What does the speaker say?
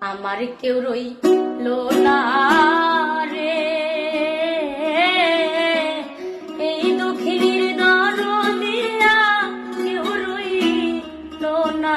আমার কেউ রইল না রে। এই দুঃখীর দর দিয়া কেউ রইল না।